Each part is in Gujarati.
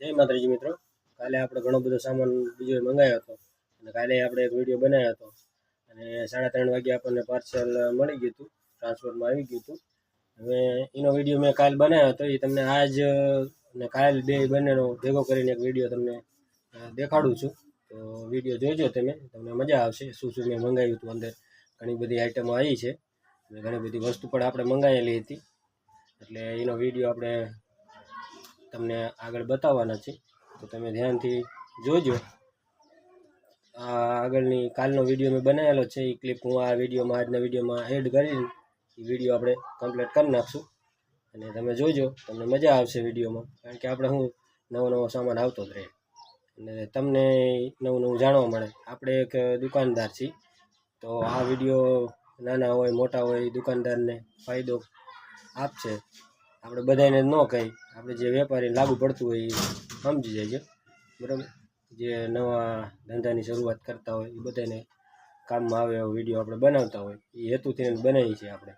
જય માતાજી મિત્રો. કાલે આપણે ઘણો બધો સામાન બીજો મંગાવ્યો હતો. અને કાલે આપણે એક વીડિયો બનાવ્યો હતો. અને સાડા ત્રણ વાગે આપણને પાર્સલ મળી ગયું હતું. ટ્રાન્સફોર્ટમાં આવી ગયું હતું. હવે એનો વીડિયો મેં કાલ બનાવ્યો હતો. એ તમને આજ અને કાલ બે બંનેનો ભેગો કરીને એક વીડિયો તમને દેખાડું છું. તો વીડિયો જોજો તમે. તમને મજા આવશે. શું શું મેં મંગાવ્યું હતું અંદર. ઘણી બધી આઈટમો આવી છે. અને ઘણી બધી વસ્તુ પણ આપણે મંગાવેલી હતી. એટલે એનો વીડિયો આપણે તમને આગળ બતાવવાના છે. તો તમે ધ્યાનથી જોજો. આ આગળની કાલનો વીડિયો મેં બનાવેલો છે. એ ક્લિપ હું આ વિડીયોમાં, આજના વિડીયોમાં એડ કરીને એ વીડિયો આપણે કમ્પ્લીટ કરી નાખશું. અને તમે જોજો, તમને મજા આવશે વિડીયોમાં. કારણ કે આપણે હું નવો નવો સામાન આવતો જ રહે. અને તમને નવું નવું જાણવા મળે. આપણે એક દુકાનદાર છીએ. તો આ વીડિયો નાના હોય, મોટા હોય દુકાનદારને ફાયદો આપશે. આપણે બધાને ન કહી. આપણે જે વેપારીને લાગુ પડતું હોય એ સમજી જાય છે. બરાબર? જે નવા ધંધાની શરૂઆત કરતા હોય એ બધાને કામમાં આવે એવો વીડિયો આપણે બનાવતા હોય. એ હેતુથી જ બનાવીએ છીએ આપણે.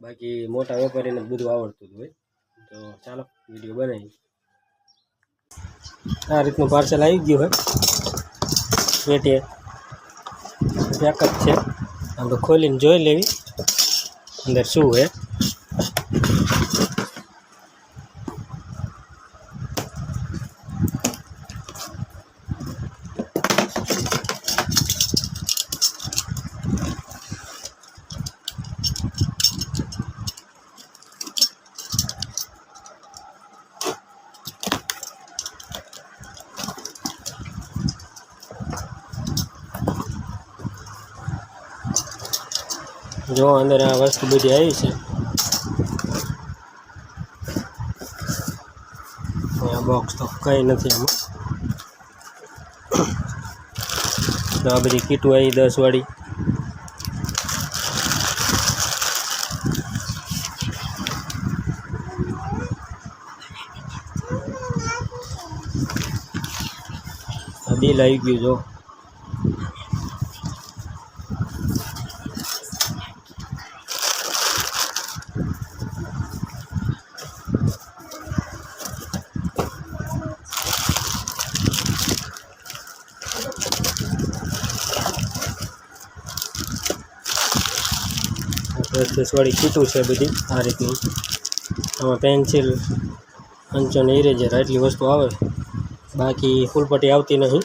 બાકી મોટા વેપારીને બધું આવડતું જ હોય. તો ચાલો, વીડિયો બનાવીએ. આ રીતનું પાર્સલ આવી ગયું હોય. પેટીએ પેક જ છે. આપણે ખોલીને જોઈ લેવી. અંદર શું હોય જો અંદર આ વસ્તુ બધી આવી છે. બોક્સ તો કંઈ નથી આમાં. તો આ બધી કીટું આવી દસ વાળી. આ બિલ આવી ગયું, જો. દસવાળી કીટું છે બધી આ રીતની. આમાં પેન્સિલ પંચો ને ઇરેજર આટલી વસ્તુ આવે. બાકી ફૂલપટ્ટી આવતી નહીં.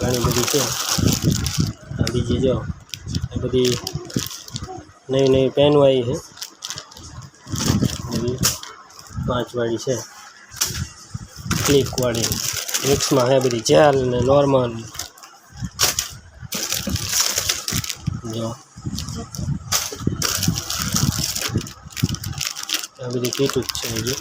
ઘણી બધી છે. બીજી જો બધી નવી નવી પેન આવી છે બધી પાંચવાળી છે ક્લિકવાળી મિક્સમાં છે બધી જેલ ને નોર્મલ જો આ બધી કીટું જ છે હજી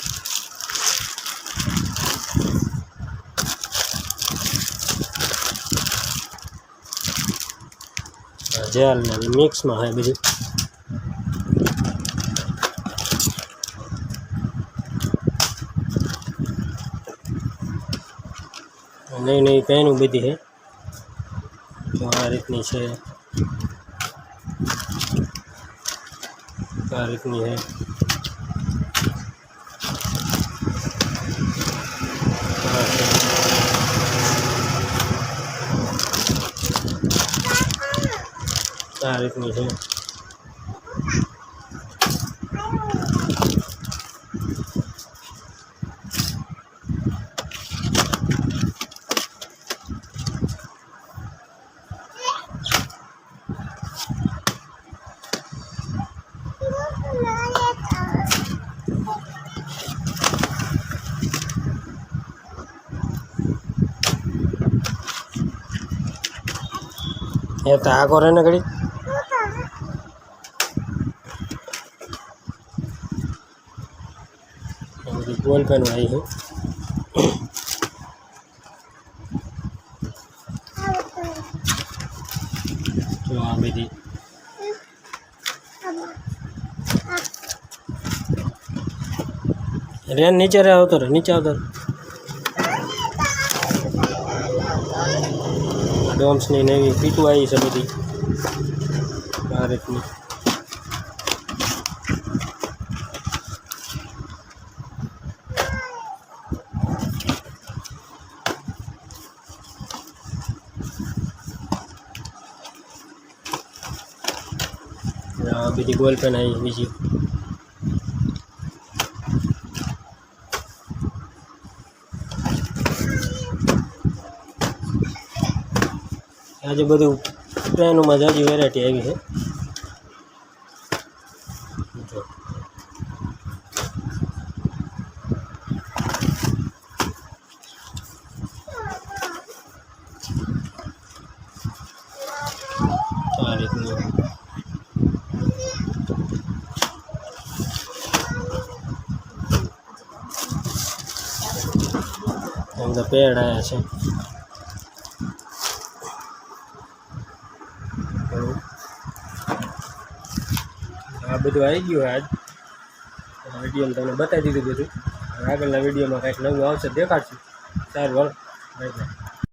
આ જેલ ને મિક્સમાં છે બધી નવી નવી પેનું બધી છે તો આ રીતની છે. આ રીતની છે આ રીતની છે. એ તો આ કરે ને ઘડી. ગોલ પેન આવી હું. જો આ રેન નીચે રહે, આવતો રહે, નીચે આવતો રહે. ડોમ્સની નવી ફીટું આવી છે બધી. ભારતની બીજી ગોલ પેન આવી બીજી. આજે બધું પેનોમાં જાજી વેરાયટી આવી છે. પેડ આવ્યા છે. આ બધું આવી ગયું આજ. વિડીયોમાં તમને બતાવી દીધું બધું. આગળના વિડીયોમાં કાંઈક નવું આવશે, દેખાડશું. સારું બાય બાય